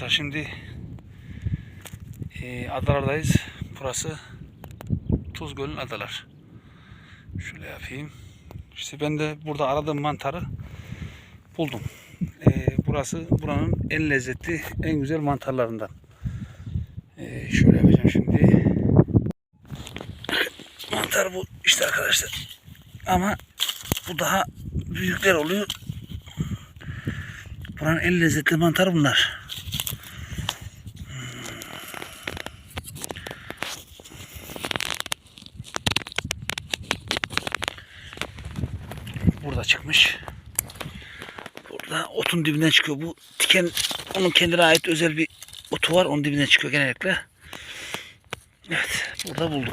arkadaşlar şimdi e, adalardayız. Burası Tuzgöl'ün adalar. Şöyle yapayım. İşte ben de burada aradığım mantarı buldum. E, burası buranın en lezzetli, en güzel mantarlarından. E, şöyle yapacağım şimdi. Mantar bu işte arkadaşlar. Ama bu daha büyükler oluyor. Buranın en lezzetli mantarı bunlar. Burada çıkmış. Burada otun dibinden çıkıyor. Bu tiken onun kendine ait özel bir otu var. Onun dibinden çıkıyor genellikle. Evet. Burada buldum.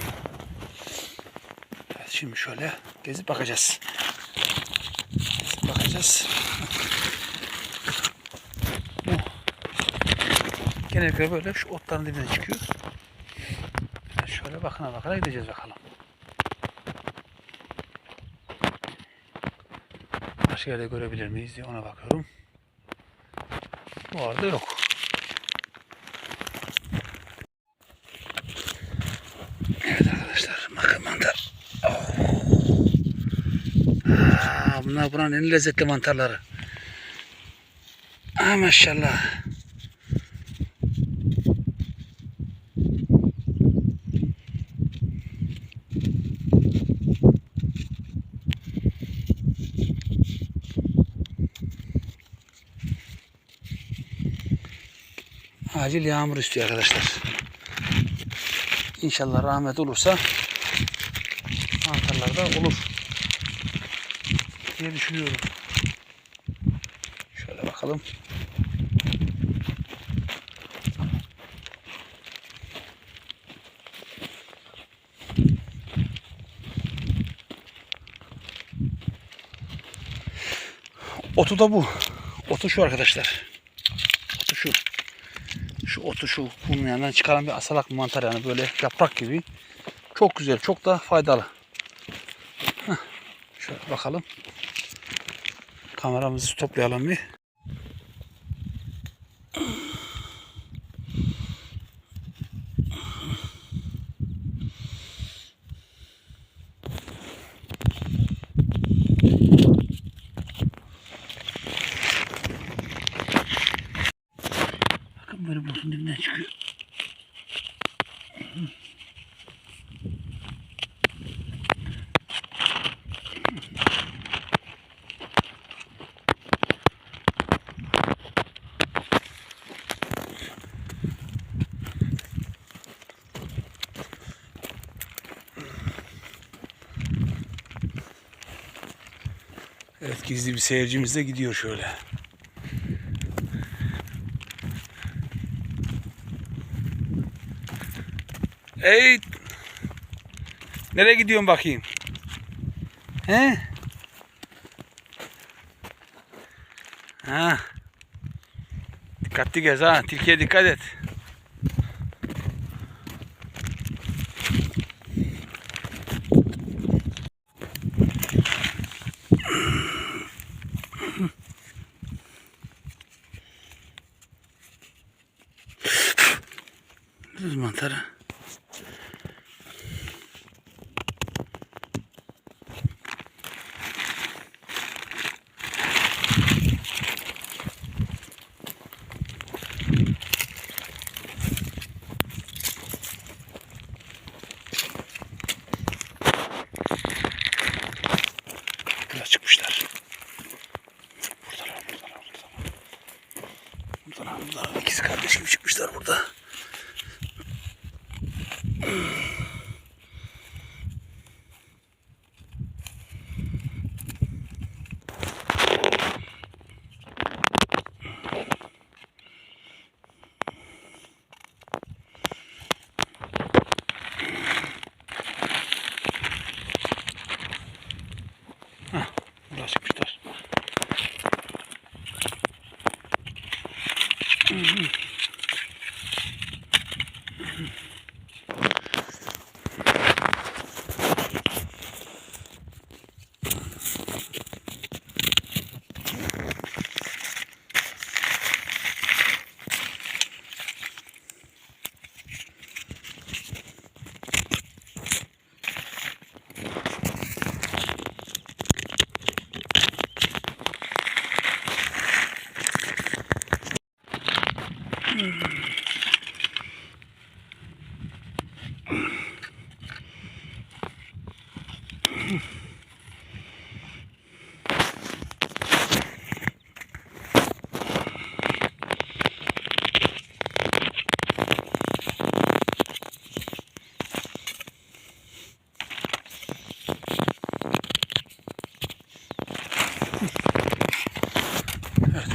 Evet, şimdi şöyle gezip bakacağız. Gezip bakacağız. Genellikle böyle şu otların dibinden çıkıyor. Şöyle bakına bakana gideceğiz bakalım. Başka yerde görebilir miyiz diye ona bakıyorum. Bu arada yok. Evet arkadaşlar bakın mantar. Aa, bunlar buranın en lezzetli mantarları. Aa, maşallah. Acil yağmur istiyor arkadaşlar. İnşallah rahmet olursa mantarlar da olur diye düşünüyorum. Şöyle bakalım. Otu da bu. Otu şu arkadaşlar. Otu şu. Kumun yanından çıkaran bir asalak mantar yani böyle yaprak gibi. Çok güzel, çok da faydalı. Heh. Şöyle bakalım. Kameramızı toplayalım bir. Böyle botun dibinden çıkıyor. Evet gizli bir seyircimiz de gidiyor şöyle. Ey! Nereye gidiyorsun bakayım? He? Ha. Dikkatli gez ha. Tilkiye dikkat et.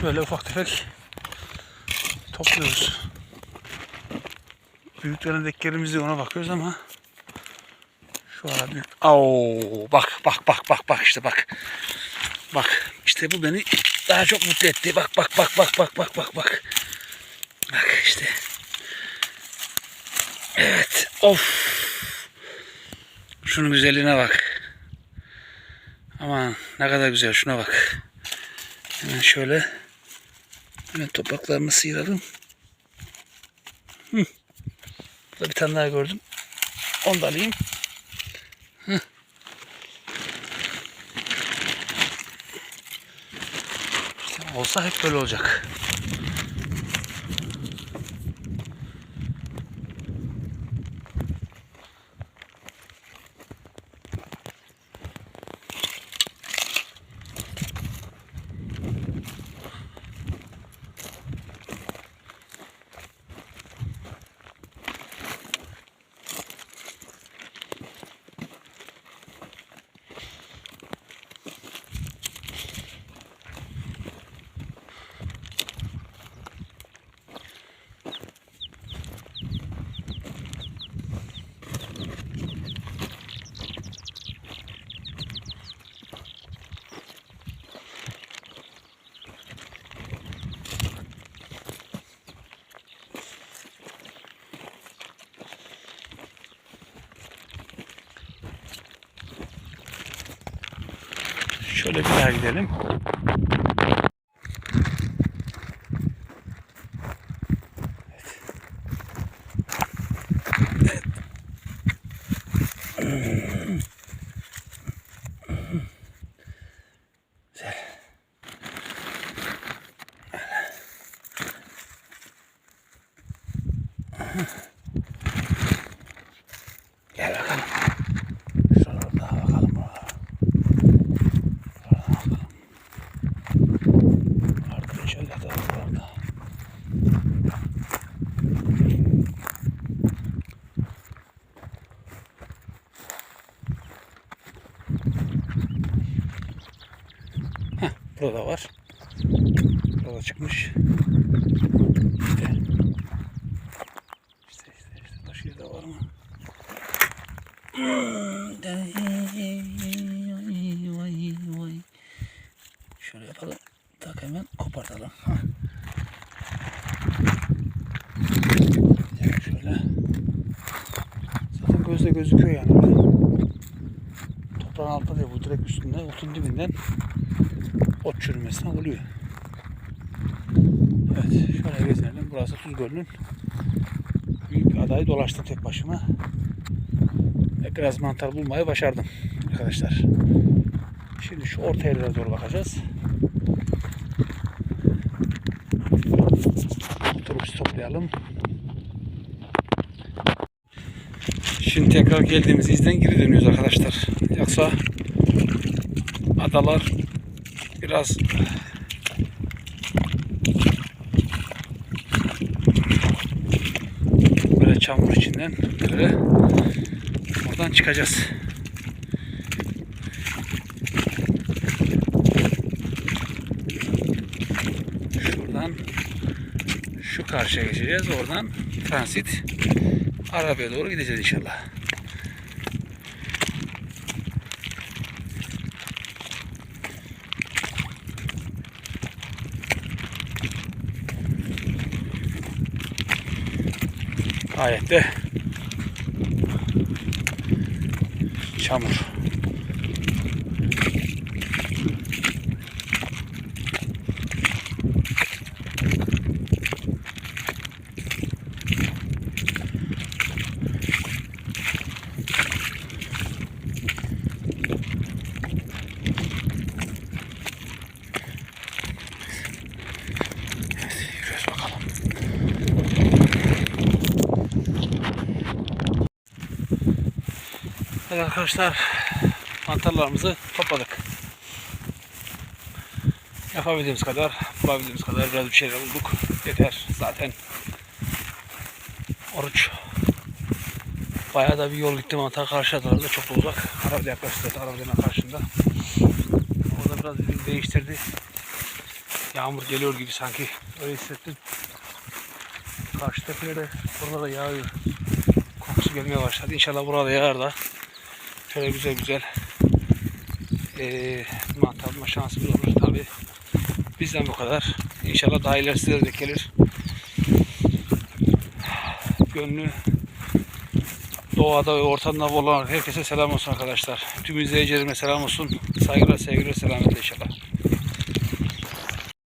Böyle ufak tefek topluyoruz. Büyüklerine deklerimiz ona bakıyoruz ama şu ara büyük. Bak bak bak bak bak işte bak. Bak işte bu beni daha çok mutlu etti. Bak bak bak bak bak bak bak bak. Bak işte. Evet. Of. Şunun güzelliğine bak. Aman ne kadar güzel şuna bak. Hemen şöyle hemen topraklarını sıyıralım. Burada bir tane daha gördüm. Onu da alayım. Hı. İşte olsa hep böyle olacak. Şöyle bir daha gidelim. Evet. Güzel. Gel bakalım. Şuralara daha bakalım. Buralara. Vardır inşallah daha vardı. Heh, burada var. Burada çıkmış. İşte. İşte işte işte. Başka yerde var mı? Şöyle yapalım. Tak hemen kopartalım. Hah. Şöyle. Zaten gözle gözüküyor yani. Toprağın altında değil bu direkt üstünde otun dibinden ot çürümesine oluyor. Evet şöyle gezelim. Burası Tuz Gölü'nün büyük adayı dolaştım tek başıma. Biraz mantar bulmayı başardım arkadaşlar. Şimdi şu orta yerlere doğru bakacağız. Otobüs toplayalım. Şimdi tekrar geldiğimiz izden geri dönüyoruz arkadaşlar. Yoksa adalar biraz böyle çamur içinden böyle oradan çıkacağız. Şuradan şu karşıya geçeceğiz. Oradan transit arabaya doğru gideceğiz inşallah. Gayet de çamur. Evet arkadaşlar mantarlarımızı topladık. Yapabildiğimiz kadar, bulabildiğimiz kadar biraz bir şeyler bulduk. Yeter zaten. Oruç. Bayağı da bir yol gitti mantar karşıladılar da çok da uzak. Araba yaklaştı arabanın karşında. Orada biraz bir değiştirdi. Yağmur geliyor gibi sanki öyle hissettim. Karşı tepelere burada da yağıyor. Kokusu gelmeye başladı. İnşallah burada yağar da şöyle güzel güzel eee mantar bulma şansımız olur tabi. Bizden bu kadar. İnşallah daha ilerisi de gelir. Gönlü doğada ve ortamda olan herkese selam olsun arkadaşlar. Tüm izleyicilerime selam olsun. Saygılar, sevgiler, selametle inşallah.